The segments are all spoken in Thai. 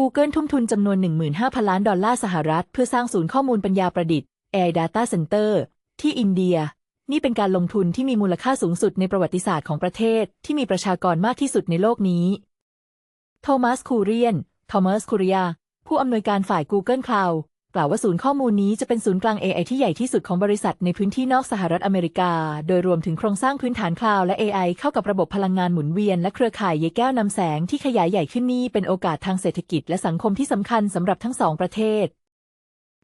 Google ทุ่มทุนจำนวน 15,000 ล้านดอลลาร์สหรัฐ เพื่อสร้างศูนย์ข้อมูลปัญญาประดิษฐ์ AI Data Center ที่อินเดีย นี่เป็นการลงทุนที่มีมูลค่าสูงสุดในประวัติศาสตร์ของประเทศ ที่มีประชากรมากที่สุดในโลกนี้ โทมัสคูเรียน ทอมัสคูเรีย ผู้อำนวยการฝ่าย Google Cloud กล่าวว่าศูนย์ข้อมูลนี้จะเป็นศูนย์กลาง AI ที่ใหญ่ที่สุดของบริษัทในพื้นที่นอกสหรัฐอเมริกา โดยรวมถึงโครงสร้างพื้นฐานคลาวด์และ AI เข้ากับระบบพลังงานหมุนเวียนและเครือข่ายเยแก้วนำแสงที่ขยายใหญ่ขึ้นนี่เป็นโอกาสทางเศรษฐกิจและสังคมที่สำคัญสำหรับทั้งสองประเทศ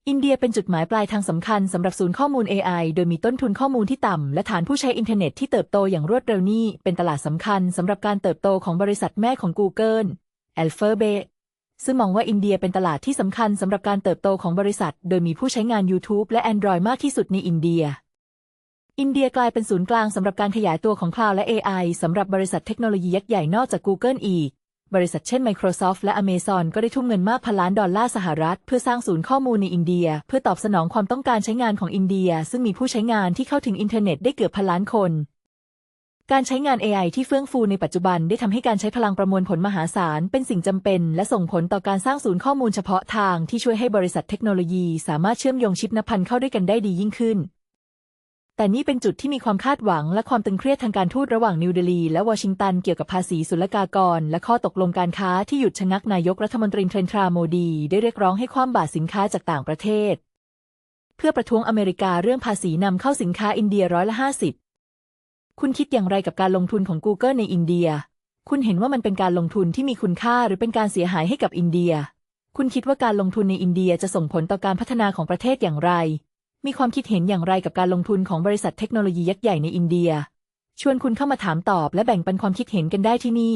อินเดียเป็นจุดหมายปลายทางสำคัญสำหรับศูนย์ข้อมูล AI โดยมีต้นทุนข้อมูลที่ต่ำ และฐานผู้ใช้อินเทอร์เน็ตที่เติบโตอย่างรวดเร็วนี่เป็นตลาดสำคัญสำหรับการเติบโตของบริษัทแม่ของ Google Alphabet ซึ่งมองว่าอินเดียเป็นตลาดที่สำคัญสำหรับการเติบโตของบริษัท โดยมีผู้ใช้งาน YouTube และ Android มากที่สุดในอินเดีย อินเดียกลายเป็นศูนย์กลางสำหรับการขยายตัวของคลาวด์และ AI สำหรับบริษัทเทคโนโลยียักษ์ใหญ่นอกจาก Google อีก บริษัทเช่น Microsoft และ Amazon ก็ได้ทุ่มเงินมากพันล้านดอลลาร์สหรัฐ เพื่อสร้างศูนย์ข้อมูลในอินเดีย เพื่อตอบสนองความต้องการใช้งานของอินเดีย ซึ่งมีผู้ใช้งานที่เข้าถึงอินเทอร์เน็ตได้เกือบพันล้านคน การใช้งาน AI ที่เฟื่องฟูในปัจจุบันได้ทำให้การใช้พลังประมวลผลมหาศาล เป็นสิ่งจำเป็น และส่งผลต่อการสร้างศูนย์ข้อมูลเฉพาะทางที่ช่วยให้บริษัทเทคโนโลยีสามารถเชื่อมโยงชิปนับพันเข้าด้วยกันได้ดียิ่งขึ้น แต่นี่เป็นจุดที่มีความคาดหวังและความตึงเครียดทางการทูตระหว่างนิวเดลีและวอชิงตันเกี่ยวกับภาษีศุลกากร และข้อตกลงการค้าที่หยุดชะงักนายกรัฐมนตรีเทรนทราโมดี ได้เรียกร้องให้คว่ำบาตรสินค้าจากต่างประเทศ เพื่อประท้วงอเมริกาเรื่องภาษีนำเข้าสินค้าอินเดียร้อยละห้าสิบ คุณคิดอย่างไรกับการลงทุนของ Google ในอินเดีย คุณเห็นว่ามันเป็นการลงทุนที่มีคุณค่าหรือเป็นการเสียหายให้กับอินเดีย คุณคิดว่าการลงทุนในอินเดียจะส่งผลต่อการพัฒนาของประเทศอย่างไร มีความคิดเห็นอย่างไรกับการลงทุนของบริษัทเทคโนโลยียักษ์ใหญ่ในอินเดีย ชวนคุณเข้ามาถามตอบและแบ่งปันความคิดเห็นกันได้ที่นี่